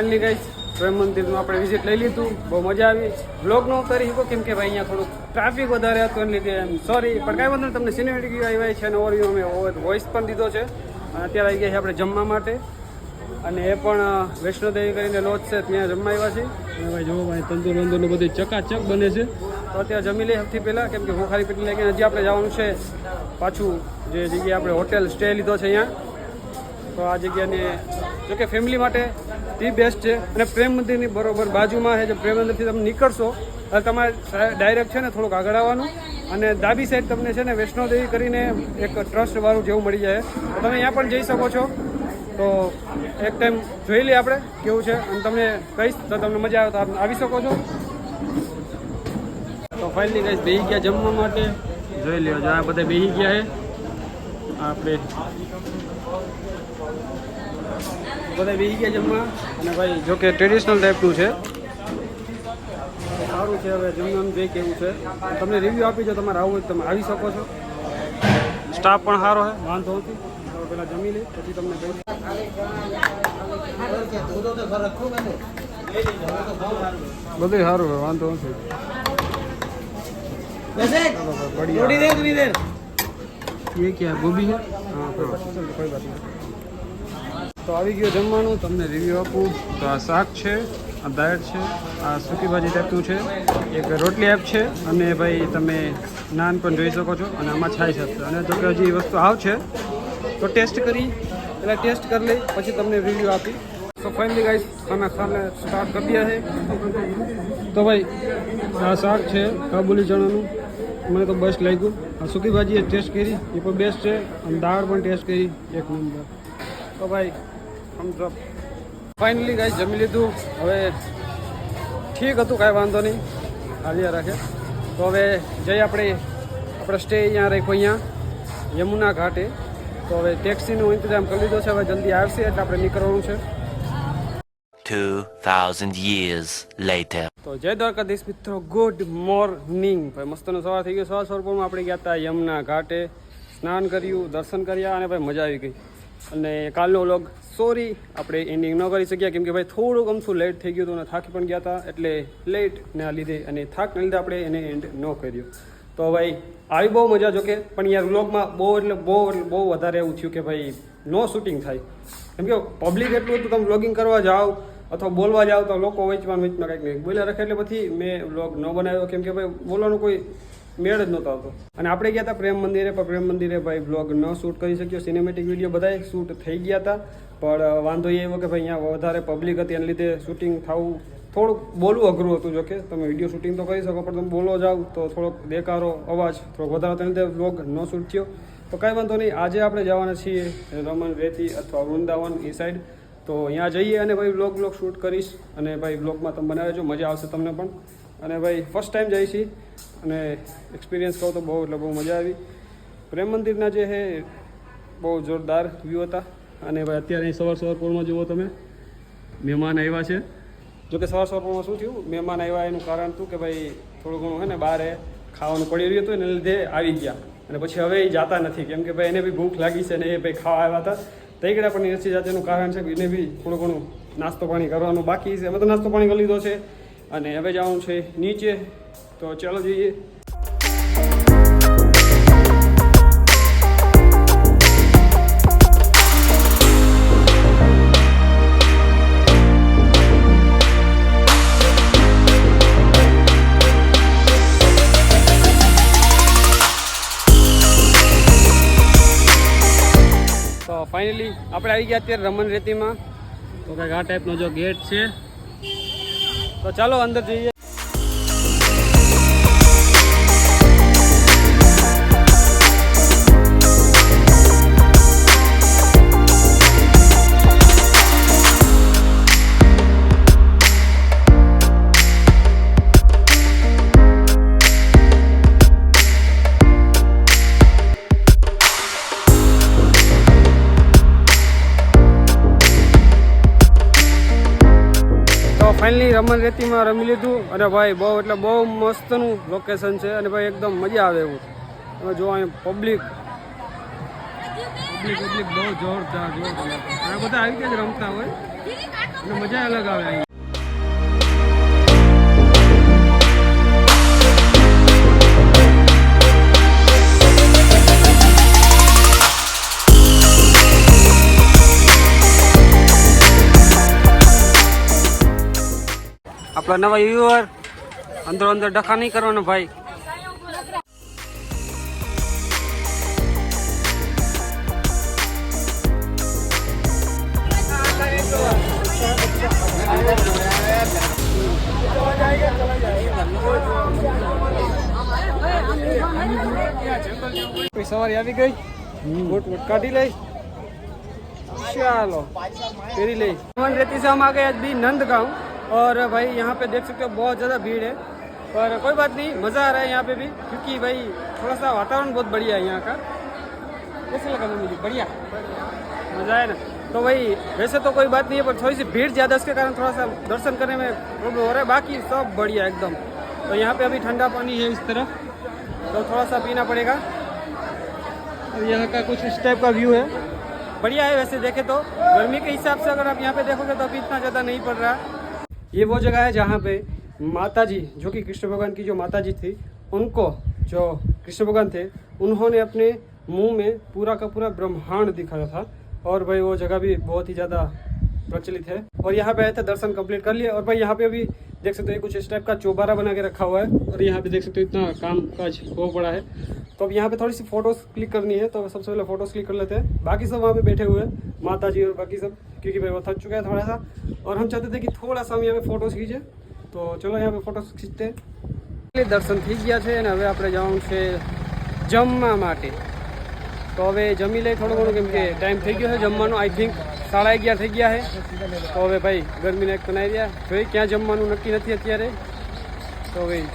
Finally ગઈ પ્રેમ મંદિરનું આપણે વિઝિટ લઈ લીધું. બહુ મજા આવી. બ્લોગ નો કરી શકો કેમ કે ભાઈ અહીંયા થોડુંક ટ્રાફિક વધારે હતું એને લીધે સોરી પણ કાંઈ વાંધો તમને સિનેમેટિક વ્યૂ આવ્યા છે અને ઓવરવ્યૂ અમે વોઇસ પણ દીધો છે. અને અત્યારે આવી ગયા છે આપણે જમવા માટે. અને એ પણ વૈષ્ણોદેવી કરીને લોજ છે ત્યાં જમવા આવ્યા છે અને ભાઈ જોવો ભાઈ તંદુર વંદુર બધું ચકાચક બને છે. તો અત્યારે જમી લઈએ સૌથી પહેલાં કેમ કે હું ખાલી પેટલી લઈને હજી આપણે જવાનું છે પાછું જે જગ્યાએ આપણે હોટેલ સ્ટે લીધો છે અહીંયા. તો આ જગ્યાને જો કે ફેમિલી માટે ધી બેસ્ટ છે અને પ્રેમ મંદિરની બરોબર બાજુમાં છે જે પ્રેમ મંદિરથી તમે નીકળશો તમારે ડાયરેક્ટ છે ને થોડુંક આગળ આવવાનું. અને ડાબી સાઈડ તમને છે ને વૈષ્ણોદેવી કરીને એક ટ્રસ્ટવાળું જેવું મળી જાય. તો તમે અહીંયા પણ જઈ શકો છો. તો એક ટાઈમ જોઈ લઈએ આપણે કેવું છે. અને તમને કહીશ તો તમને મજા આવે તો આવી શકો છો. તો ફાઇનલી કહીશ બેસી ગયા જમવા માટે. જોઈ લ્યો, જો આ બધા બેસી ગયા છે આપણે બધા બેસી ગયા જમવા અને ભાઈ જો કે ટ્રેડિશનલ ટાઈપનું છે સારું છે હવે જમવાનું જે કેવું છે તમને રિવ્યૂ આપી દો તમારે આવવું હોય તો તમે આવી શકો છો સ્ટાફ પણ સારો છે વાંધો નથી તો પહેલાં જમી લે પછી તમને કહી બધું સારું હોય વાંધો નથી चलो भाई, बढ़िया थोड़ी देर थोड़ी देर ये क्या है गोभी है हाँ कोई बात नहीं कोई बात नहीं તો આવી ગયો જમવાનું, તમને રિવ્યૂ આપું. તો આ શાક છે, આ દાળ છે, આ સૂકી ભાજી ટાઈપનું છે, એક રોટલી એપ છે, અને ભાઈ તમે નાન પણ જોઈ શકો છો, અને આમાં છાશ આપશે. અને જો કે હજી વસ્તુ આવ છે, તો ટેસ્ટ કરી, પહેલાં ટેસ્ટ કરી લઈ, પછી તમને રિવ્યૂ આપી. તો ફાઇનલી ગાઈસ ખાના ખાને સ્ટાર્ટ કરી દે તો ભાઈ, આ શાક છે, કાબુલી ચણાનું. મને તો બેસ્ટ લાગ્યું. આ સૂકી ભાજી એ ટેસ્ટ કરી, એ પણ બેસ્ટ છે, અને દાળ પણ ટેસ્ટ કરી, એક નંબર. તો ભાઈ થમ્સ ફાઇનલી ગાઈસ જમી લીધું. હવે ઠીક હતું કાંઈ વાંધો નહીં. હાલ્યા રાખે. તો હવે જઈ આપણે આપણે સ્ટે અહીંયા રાખ્યો અહીંયા યમુના ઘાટે. તો હવે ટેક્સીનો ઇંતજામ કરી લીધો છે. હવે જલ્દી આવશે એટલે આપણે નીકળવાનું છે. 2,000 years later. તો જય દ્વારકાધીશ મિત્રો. ગુડ મોર્નિંગ ભાઈ મસ્તનો સવાર થઈ ગયો. સવાર સ્વરૂપમાં આપણે ગયા હતા યમુના ઘાટે. સ્નાન કર્યું દર્શન કર્યા અને ભાઈ મજા આવી ગઈ. અને કાલનો વ્લોગ સોરી આપણે એન્ડિંગ ન કરી શક્યા, કેમ કે ભાઈ થોડુંક અમથું લેટ થઈ ગયું હતું અને થાકી પણ ગયા હતા, એટલે લેટના લીધે અને થાકને લીધે આપણે એને એન્ડ ન કર્યો. તો ભાઈ, આવી બહુ મજા જોકે, પણ યાર વ્લોગમાં બહુ એટલે બહુ એટલે બહુ વધારે એવું થયું કે ભાઈ નો શૂટિંગ થાય. કેમ કે પબ્લિક એટલું હતું તમે વ્લોગિંગ કરવા જાઓ, અથવા બોલવા જાઓ, તો લોકો વચમાં વચમાં કંઈક કંઈક બોલ્યા રાખે, એટલે પછી મેં વ્લોગ ન બનાવ્યો. કેમ કે ભાઈ, બોલવાનું કોઈ મેળ જ નહોતો આવતો. અને આપણે ગયા હતા પ્રેમ મંદિરે, પણ પ્રેમ મંદિરે ભાઈ બ્લોગ ન શૂટ કરી શક્યો. સિનેમેટિક વીડિયો બધાય શૂટ થઈ ગયા હતા. પણ વાંધો એ એવો કે ભાઈ અહીંયા વધારે પબ્લિક હતી, એના લીધે શૂટિંગ થવું થોડુંક બોલવું અઘરું હતું. જોકે, તમે વીડિયો શૂટિંગ તો કરી શકો, પણ તમે બોલો જાઓ તો થોડોક દેકારો અવાજ થોડોક વધારો તેના લીધે વ્લોગ ન શૂટ થયો. તો કાંઈ વાંધો નહીં. આજે આપણે જવાના છીએ રમણ રેતી અથવા વૃંદાવન એ સાઈડ તો અહીંયા જઈએ અને ભાઈ બ્લોગ બ્લોગ શૂટ કરીશ. અને ભાઈ બ્લોગમાં તમે બનાવજો. મજા આવશે તમને પણ. અને ભાઈ ફર્સ્ટ ટાઈમ જઈશ છીએ અને એક્સપિરિયન્સ કહું તો બહુ, એટલે બહુ મજા આવી. પ્રેમ મંદિરના જે છે બહુ જોરદાર વ્યૂ હતા. અને ભાઈ અત્યારે અહીં સવાર સવાર પોરમાં જુઓ તમે, મહેમાન આવ્યા છે. જો કે સવાર સવાર પોરમાં શું થયું? મહેમાન આવ્યા એનું કારણ હતું કે ભાઈ થોડું ઘણું હે ને બહાર ખાવાનું પડી રહ્યું હતું એને લીધે આવી ગયા. અને પછી હવે એ જાતા નથી. કેમ કે ભાઈ એને બી ભૂખ લાગી છે ને એ ભાઈ ખાવા આવ્યા હતા. તૈગડા પણ નથી જાતે એનું કારણ છે કે એને બી થોડું ઘણું નાસ્તો પાણી કરવાનું બાકી છે. અમે તો નાસ્તો પાણી કરી લીધો છે. અને હવે જવાનું છે નીચે. તો ચાલો જઈએ. તો ફાઇનલી આપણે આવી ગયા અત્યારે રમણ રેતીમાં. તો કંઈક આ ટાઈપનો જો ગેટ છે. તો ચાલો અંદર જઈએ. ફાઇનલી રમણ રેતીમાં રમી લીધું. અને ભાઈ, બહુ એટલે બહુ મસ્તનું લોકેશન છે અને ભાઈ, એકદમ મજા આવે એવું. તમે જો અહીં પબ્લિક પબ્લિક પબ્લિક બહુ જોરદાર જોરદાર. બધા આવી ગયા જ રમતા હોય. અને મજા અલગ આવે અહીં. તો નવા યુવર અંદર અંદર ડખા નહીં કરવાનો ભાઈ. સવારી આવી ગઈ. વોટ વોટ કાઢી લઈ. ચાલો ફેરી લઈ. રેતી સામ આ ગયા બી નંદગાંવ. और भाई, यहाँ पे देख सकते हो बहुत ज़्यादा भीड़ है। पर कोई बात नहीं, मज़ा आ रहा है यहाँ पे भी, क्योंकि भाई थोड़ा सा वातावरण बहुत बढ़िया है यहाँ का। कैसे लगा मुझे बढ़िया। मज़ा आया ना? तो भाई, वैसे तो कोई बात नहीं है, पर थोड़ी सी भीड़ ज़्यादा उसके कारण थोड़ा सा दर्शन करने में प्रॉब्लम हो रहा है। बाकी सब बढ़िया एकदम। तो यहाँ पे अभी ठंडा पानी है इस तरफ़ तो थोड़ा सा पीना पड़ेगा। और यहाँ का कुछ इस टाइप का व्यू है। बढ़िया है वैसे देखे तो। गर्मी के हिसाब से अगर आप यहाँ पे देखोगे तो अभी इतना ज़्यादा नहीं पड़ रहा। ये वो जगह है जहाँ पे माता जी जो कि कृष्ण भगवान की जो माता जी थी, उनको जो कृष्ण भगवान थे, उन्होंने अपने मुँह में पूरा का पूरा ब्रह्मांड दिखाया था और भाई वो जगह भी बहुत ही ज़्यादा प्रचलित है। और यहाँ पे आए थे, दर्शन कंप्लीट कर लिए और भाई यहाँ पे अभी देख सकते हो ये कुछ इस टाइप का चौबारा बना के रखा हुआ है और यहाँ पे देख सकते हो इतना काम काज हो पड़ा है तो अब यहाँ पे थोड़ी सी फोटोज क्लिक करनी है तो सबसे पहले फोटोज क्लिक कर लेते हैं बाकी सब वहाँ पे बैठे हुए हैं माता जी और बाकी सब क्योंकि भाई वो थक चुका है थोड़ा सा और हम चाहते थे कि थोड़ा सा हम यहाँ पे फोटोज खींचे तो चलो यहाँ पे फोटोज ખીચતે એટલે દર્શન થઈ ગયા છે અને હવે આપણે જવાનું છે જમવા માટે તો હવે જમી લઈ થોડું ઘણું, કેમ કે ટાઈમ થઈ ગયો છે જમવાનો આઈ થિંક સાડા અગિયાર થઈ ગયા છે. તો હવે ભાઈ ગરમીને એક બનાવી રહ્યા. જોઈએ ક્યાં જમવાનું નક્કી નથી અત્યારે. તો ભાઈ